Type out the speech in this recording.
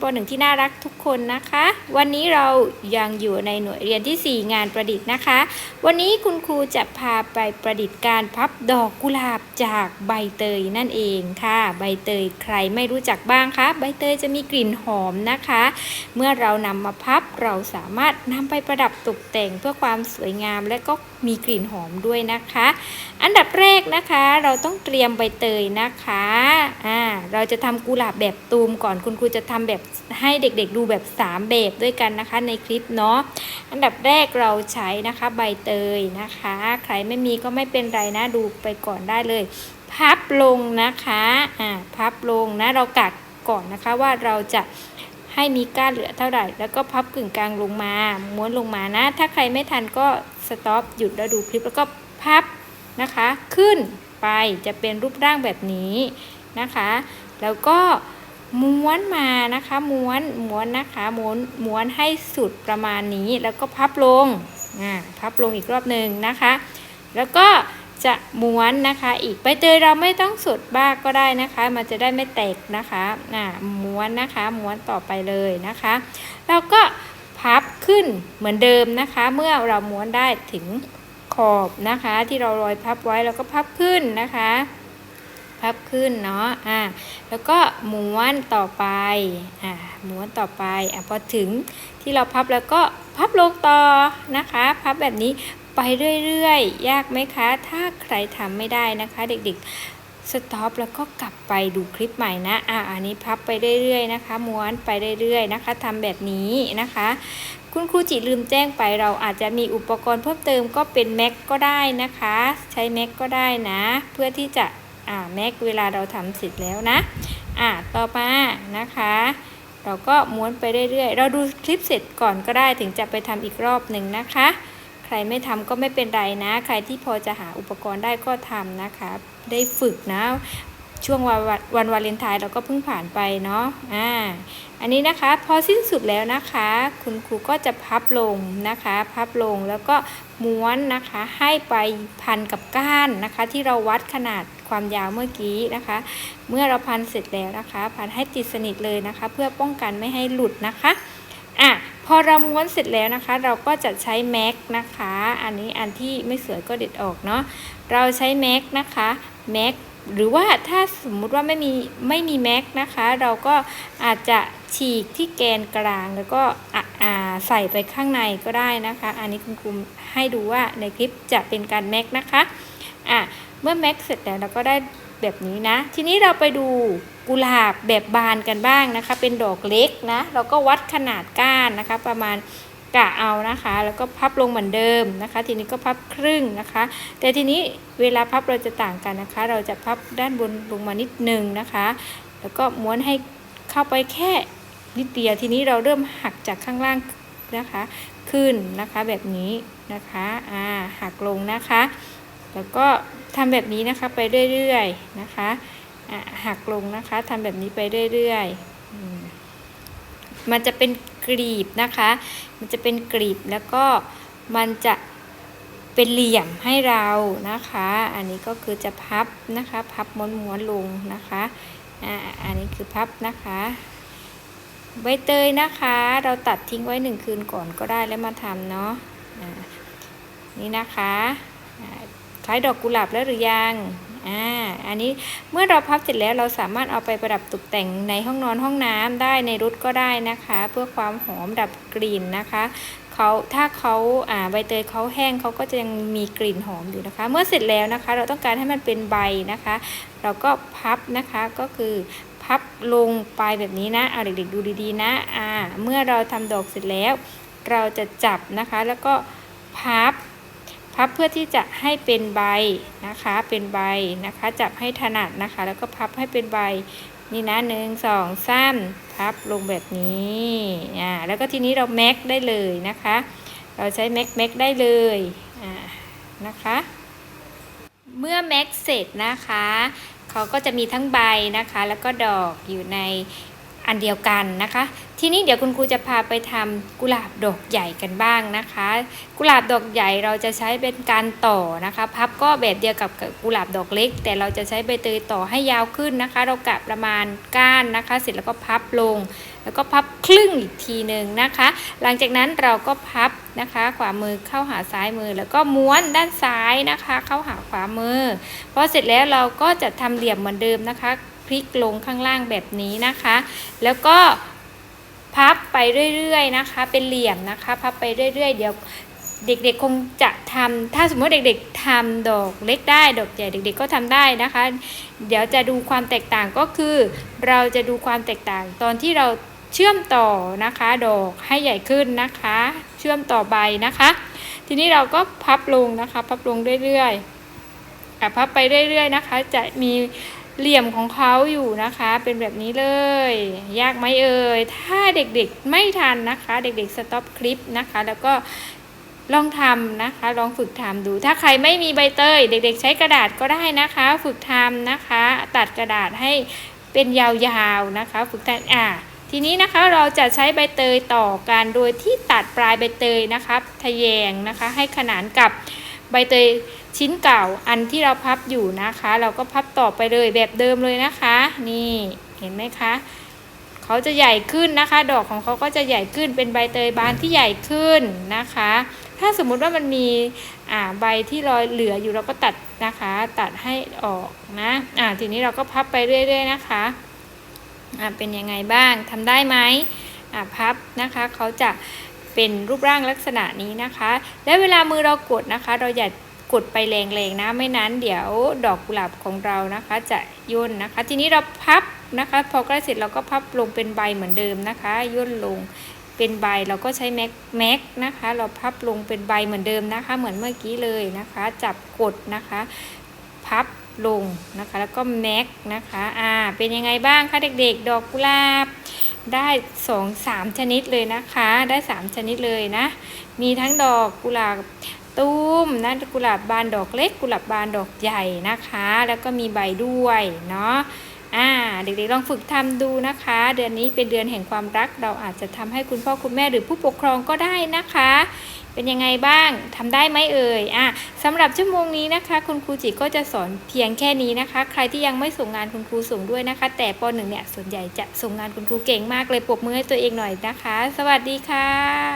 ป .1 ที่น่ารักทุกคนนะคะ วันนี้เรายังอยู่ในหน่วยเรียนที่ 4 งานประดิษฐ์นะคะ วันนี้คุณครูจะพาไปประดิษฐ์การพับดอกกุหลาบจากใบเตยนั่นเองค่ะ ใบเตยใครไม่รู้จักบ้างคะ ใบเตยจะมีกลิ่นหอมนะคะ เมื่อเรานำมาพับเราสามารถนำไปประดับตกแต่งเพื่อความสวยงามและก็มีกลิ่นหอมด้วยนะคะ อันดับแรกนะคะเราต้องเตรียมใบเตยนะคะอ่าเราจะทำกุหลาบแบบตูมก่อนคุณครูจะทำแบบให้เด็กๆดูแบบ3 แบบด้วยกันนะคะในคลิปเนาะอันดับแรกเราใช้นะคะใบเตยนะคะ ใครไม่มีก็ไม่เป็นไรนะดูไปก่อนได้เลย พับลงนะคะอ่าพับลงนะเรากักก่อนนะคะว่าเราจะให้มีก้านเหลือเท่าไหร่ แล้วก็พับกึ่งกลางลงมา ม้วนลงมานะ ถ้าใครไม่ทันก็สต็อปหยุดแล้วดูคลิปแล้วก็พับนะคะ ขึ้นไปจะเป็นรูปร่างแบบนี้นะคะ แล้วก็ ม้วนมานะคะม้วนม้วนนะคะม้วนม้วนให้สุดประมาณนี้แล้วก็พับลงอ่าพับลงอีกรอบหนึ่งนะคะ แล้วก็จะม้วนนะคะอีกใบเตยเราไม่ต้องสุดบ้ากก็ได้นะคะ มันจะได้ไม่แตกนะคะอ่าม้วนนะคะม้วนต่อไปเลยนะคะแล้วก็พับขึ้นเหมือนเดิมนะคะ เมื่อเราม้วนได้ถึงขอบนะคะ ที่เรารอยพับไว้แล้วก็พับขึ้นนะคะ พับขึ้นเนาะอ่าแล้วก็ม้วนต่อไปอ่าม้วนต่อไปอะพอถึงที่เราพับแล้วก็พับลงต่อนะคะ พับแบบนี้ไปเรื่อยๆ ยากไหมคะ ถ้าใครทำไม่ได้นะคะ เด็กๆ สต็อปแล้วก็กลับไปดูคลิปใหม่นะ อ่าอันนี้พับไปเรื่อยๆนะคะ ม้วนไปเรื่อยๆนะคะทำแบบนี้นะคะ คุณครูจิลืมแจ้งไปเราอาจจะมีอุปกรณ์เพิ่มเติมก็เป็นแม็กก็ได้นะคะ ใช้แม็กก็ได้นะ เพื่อที่จะ อ่าแม็กเวลาเราทำเสร็จแล้วนะอ่าต่อมานะคะ เราก็ม้วนไปเรื่อยๆ เราดูคลิปเสร็จก่อนก็ได้ถึงจะไปทำอีกรอบหนึ่งนะคะ ใครไม่ทำก็ไม่เป็นไรนะ ใครที่พอจะหาอุปกรณ์ได้ก็ทำนะคะ ได้ฝึกนะ ช่วงวันวันวาเลนไทน์เราก็เพิ่งผ่านไปเนาะอ่าอันนี้นะคะพอสิ้นสุดแล้วนะคะ คุณครูก็จะพับลงนะคะ พับลงแล้วก็ม้วนนะคะให้ไปพันกับก้านนะคะ ที่เราวัดขนาดความยาวเมื่อกี้นะคะ เมื่อเราพันเสร็จแล้วนะคะ พันให้ติดสนิทเลยนะคะ เพื่อป้องกันไม่ให้หลุดนะคะอะพอเราม้วนเสร็จแล้วนะคะ เราก็จะใช้แม็กนะคะ อันนี้อันที่ไม่สวยก็เด็ดออกเนาะเราใช้แม็กนะคะแม็ก หรือว่าถ้าสมมุติว่าไม่มีไม่มีแม็กนะคะ เราก็อาจจะฉีกที่แกนกลางแล้วก็ใส่ไปข้างในก็ได้นะคะ อันนี้คุณครูให้ดูว่าในคลิปจะเป็นการแม็กนะคะอะเมื่อแม็กเสร็จแล้วเราก็ได้แบบนี้นะ ทีนี้เราไปดูกุหลาบแบบบานกันบ้างนะคะ เป็นดอกเล็กนะ เราก็วัดขนาดก้านนะคะ ประมาณ กะเอานะคะ แล้วก็พับลงเหมือนเดิมนะคะ ทีนี้ก็พับครึ่งนะคะ แต่ทีนี้เวลาพับเราจะต่างกันนะคะ เราจะพับด้านบนลงมานิดนึงนะคะ แล้วก็ม้วนให้เข้าไปแค่นิดเดียวทีนี้เราเริ่มหักจากข้างล่างนะคะ ขึ้นนะคะแบบนี้นะคะอ่าหักลงนะคะ แล้วก็ทำแบบนี้นะคะไปเรื่อยๆนะคะอ่าหักลงนะคะทำแบบนี้ไปเรื่อยๆ มันจะเป็นกรีบนะคะ มันจะเป็นกรีบแล้วก็มันจะเป็นเหลี่ยมให้เรานะคะ อันนี้ก็คือจะพับนะคะ พับม้วนๆลงนะคะอ่าอันนี้คือพับนะคะใบเตยนะคะ เราตัดทิ้งไว้หนึ่งคืนก่อนก็ได้แล้วมาทำเนาะอ่านี่นะคะคล้ายดอกกุหลาบแล้วหรือยัง อ่าอันนี้เมื่อเราพับเสร็จแล้วเราสามารถเอาไปประดับตกแต่งในห้องนอนห้องน้ำได้ในรถก็ได้นะคะ เพื่อความหอมดับกลิ่นนะคะเขาถ้าเขาอ่าใบเตยเขาแห้งเขาก็จะยังมีกลิ่นหอมอยู่นะคะ เมื่อเสร็จแล้วนะคะ เราต้องการให้มันเป็นใบนะคะ เราก็พับนะคะก็คือพับลงไปแบบนี้นะเอาเด็กๆดูดีๆนะอ่าเมื่อเราทำดอกเสร็จแล้ว เราจะจับนะคะแล้วก็พับ พับเพื่อที่จะให้เป็นใบนะคะ เป็นใบนะคะ จับให้ถนัดนะคะ แล้วก็พับให้เป็นใบนี่นะหนึ่งสองสามพับลงแบบนี้อ่าแล้วก็ทีนี้เราแม็กได้เลยนะคะ เราใช้แม็กแม็กได้เลยอ่านะคะเมื่อแม็กเสร็จนะคะ เขาก็จะมีทั้งใบนะคะ แล้วก็ดอกอยู่ใน อันเดียวกันนะคะ ทีนี้เดี๋ยวคุณครูจะพาไปทำกุหลาบดอกใหญ่กันบ้างนะคะ กุหลาบดอกใหญ่เราจะใช้เป็นการต่อนะคะ พับก็แบบเดียวกับกุหลาบดอกเล็ก แต่เราจะใช้ใบเตยต่อให้ยาวขึ้นนะคะ เรากะประมาณก้านนะคะ เสร็จแล้วก็พับลง แล้วก็พับครึ่งอีกทีหนึ่งนะคะ หลังจากนั้นเราก็พับนะคะ ขวามือเข้าหาซ้ายมือ แล้วก็ม้วนด้านซ้ายนะคะ เข้าหาขวามือพอเสร็จแล้วเราก็จะทำเหลี่ยมเหมือนเดิมนะคะ ลิกลงข้างล่างแบบนี้นะคะ แล้วก็พับไปเรื่อยๆนะคะ เป็นเหลี่ยมนะคะ พับไปเรื่อย ๆ เดี๋ยวเด็กๆคงจะทำถ้าสมมติเด็กๆทำดอกเล็กได้ดอกใหญ่เด็กๆก็ทำได้นะคะ เดี๋ยวจะดูความแตกต่างก็คือ เราจะดูความแตกต่างตอนที่เราเชื่อมต่อนะคะ ดอกให้ใหญ่ขึ้นนะคะ เชื่อมต่อใบนะคะ ทีนี้เราก็พับลงนะคะ พับลงเรื่อยๆอะพับไปเรื่อยๆนะคะ จะมี เหลี่ยมของเขาอยู่นะคะ เป็นแบบนี้เลย ยากไหมเอ่ย ถ้าเด็กๆไม่ทันนะคะ เด็กๆสต็อปคลิปนะคะ แล้วก็ลองทำนะคะ ลองฝึกทำดู ถ้าใครไม่มีใบเตย เด็กๆ ใช้กระดาษก็ได้นะคะ ฝึกทำนะคะ ตัดกระดาษให้เป็นยาวๆนะคะ ฝึกทำอ่าทีนี้นะคะเราจะใช้ใบเตยต่อกันโดยที่ตัดปลายใบเตยนะคะทะแยงนะคะ ให้ขนานกับ ใบเตยชิ้นเก่าอันที่เราพับอยู่นะคะ เราก็พับต่อไปเลยแบบเดิมเลยนะคะ นี่เห็นไหมคะเขาจะใหญ่ขึ้นนะคะ ดอกของเขาก็จะใหญ่ขึ้นเป็นใบเตยบานที่ใหญ่ขึ้นนะคะ ถ้าสมมุติว่ามันมีอ่าใบที่รอยเหลืออยู่เราก็ตัดนะคะ ตัดให้ออกนะอ่าทีนี้เราก็พับไปเรื่อย ๆ นะคะอ่าเป็นยังไงบ้างทำได้ไหมอ่าพับนะคะเขาจะ เป็นรูปร่างลักษณะนี้นะคะ และเวลามือเรากดนะคะ เราอย่ากดไปแรงๆนะไม่นั้นเดี๋ยวดอกกุหลาบของเรานะคะ จะย่นนะคะ ทีนี้เราพับนะคะ พอใกล้เสร็จเราก็พับลงเป็นใบเหมือนเดิมนะคะย่นลงเป็นใบเราก็ใช้แม็กแม็กนะคะ เราพับลงเป็นใบเหมือนเดิมนะคะ เหมือนเมื่อกี้เลยนะคะ จับกดนะคะ พับลงนะคะ แล้วก็แม็กนะคะอ่าเป็นยังไงบ้างคะเด็กๆ ดอกกุหลาบ ได้สองสามชนิดเลยนะคะ ได้สามชนิดเลยนะ มีทั้งดอกกุหลาบตุ้มนะกุหลาบบานดอกเล็ก กุหลาบบานดอกใหญ่นะคะ แล้วก็มีใบด้วยเนาะอ่าเด็กๆลองฝึกทำดูนะคะ เดือนนี้เป็นเดือนแห่งความรัก เราอาจจะทำให้คุณพ่อคุณแม่หรือผู้ปกครองก็ได้นะคะ เป็นยังไงบ้างทำได้ไหมเอ่ยอะสำหรับชั่วโมงนี้นะคะ คุณครูจิก็จะสอนเพียงแค่นี้นะคะ ใครที่ยังไม่ส่งงานคุณครูส่งด้วยนะคะ แต่ปหนึ่งเนี่ยส่วนใหญ่จะส่งงานคุณครูเก่งมากเลยปรบมือให้ตัวเองหน่อยนะคะ สวัสดีค่ะ